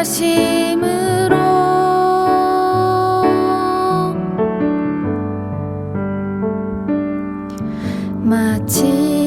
인자심으로 마치